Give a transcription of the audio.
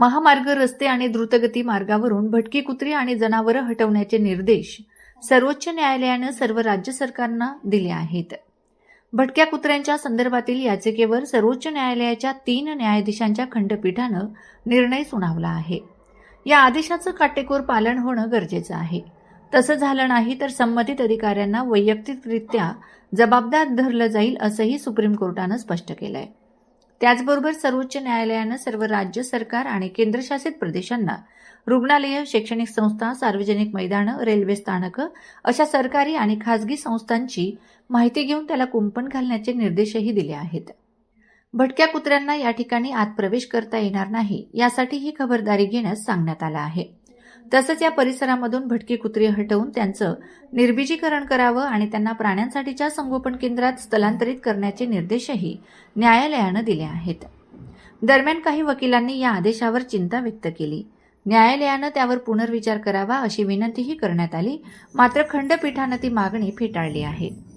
महामार्ग रस्ते आणि द्रुतगती मार्गावरून भटकी कुत्री आणि जनावरं हटवण्याचे निर्देश सर्वोच्च न्यायालयानं सर्व राज्य सरकारांना दिले आहेत. भटक्या कुत्र्यांच्या संदर्भातील याचिकेवर सर्वोच्च न्यायालयाच्या तीन न्यायाधीशांच्या खंडपीठानं निर्णय सुनावला आहे. या आदेशाचं काटेकोर पालन होणं गरजेचं आहे. तसं झालं नाही तर संबंधित अधिकाऱ्यांना वैयक्तिकरित्या जबाबदार धरलं जाईल असंही सुप्रीम कोर्टानं स्पष्ट केलंय. त्याचबरोबर सर्वोच्च न्यायालयानं सर्व राज्य सरकार आणि केंद्रशासित प्रदेशांना रुग्णालयं शैक्षणिक संस्था सार्वजनिक मैदानं रेल्वे स्थानकं अशा सरकारी आणि खासगी संस्थांची माहिती घेऊन त्याला कुंपण घालण्याचे निर्देशही दिले आहेत. भटक्या कुत्र्यांना या ठिकाणी आत प्रवेश करता येणार नाही यासाठी ही खबरदारी घेण्यास सांगण्यात आलं आहे. तसंच या परिसरामधून भटकी कुत्री हटवून त्यांचं निर्बीजीकरण करावं आणि त्यांना प्राण्यांसाठीच्या संगोपन केंद्रात स्थलांतरित करण्याचे निर्देशही न्यायालयानं दिले आहेत. दरम्यान काही वकिलांनी या आदेशावर चिंता व्यक्त केली. न्यायालयानं त्यावर पुनर्विचार करावा अशी विनंतीही करण्यात आली. मात्र खंडपीठानं ती मागणी फेटाळली आहे.